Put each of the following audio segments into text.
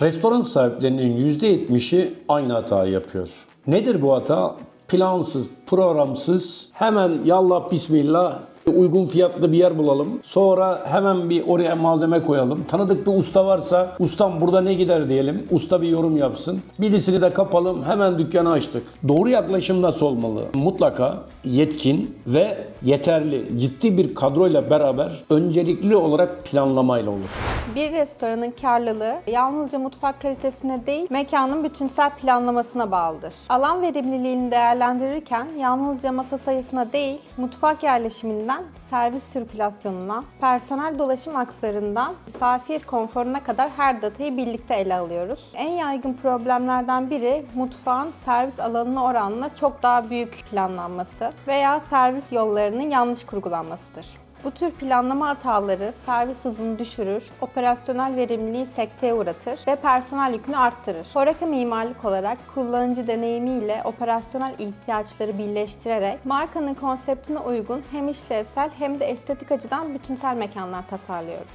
Restoran sahiplerinin %70'i aynı hatayı yapıyor. Nedir bu hata? Plansız, programsız, hemen yallah bismillah uygun fiyatlı bir yer bulalım. Sonra hemen bir oraya malzeme koyalım. Tanıdık bir usta varsa ustam burada ne gider diyelim. Usta bir yorum yapsın. Birisini de kapalım. Hemen dükkanı açtık. Doğru yaklaşım nasıl olmalı? Mutlaka yetkin ve yeterli, ciddi bir kadroyla beraber öncelikli olarak planlamayla olur. Bir restoranın karlılığı yalnızca mutfak kalitesine değil, mekanın bütünsel planlamasına bağlıdır. Alan verimliliğini değerlendirirken yalnızca masa sayısına değil, mutfak yerleşiminden servis sirkülasyonuna, personel dolaşım akslarından misafir konforuna kadar her datayı birlikte ele alıyoruz. En yaygın problemlerden biri mutfağın servis alanına oranla çok daha büyük planlanması veya servis yollarının yanlış kurgulanmasıdır. Bu tür planlama hataları servis hızını düşürür, operasyonel verimliliği sekteye uğratır ve personel yükünü arttırır. Horaka mimarlık olarak kullanıcı deneyimiyle operasyonel ihtiyaçları birleştirerek markanın konseptine uygun hem işlevsel hem de estetik açıdan bütünsel mekanlar tasarlıyoruz.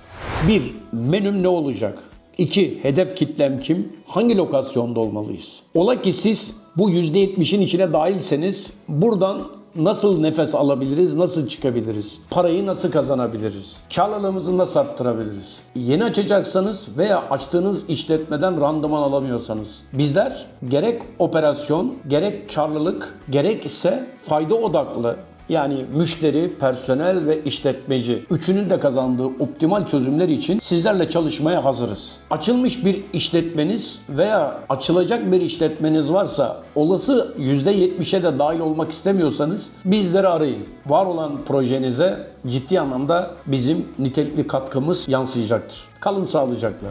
1. Menüm ne olacak? 2. Hedef kitlem kim? Hangi lokasyonda olmalıyız? Ola ki siz bu %70'in içine dahilseniz buradan nasıl nefes alabiliriz, nasıl çıkabiliriz? Parayı nasıl kazanabiliriz? Karlılığımızı nasıl arttırabiliriz? Yeni açacaksanız veya açtığınız işletmeden randıman alamıyorsanız bizler gerek operasyon, gerek karlılık, gerek ise fayda odaklı yani müşteri, personel ve işletmeci üçünün de kazandığı optimal çözümler için sizlerle çalışmaya hazırız. Açılmış bir işletmeniz veya açılacak bir işletmeniz varsa olası %70'e de dahil olmak istemiyorsanız bizleri arayın. Var olan projenize ciddi anlamda bizim nitelikli katkımız yansıyacaktır. Kalın sağlıcakla.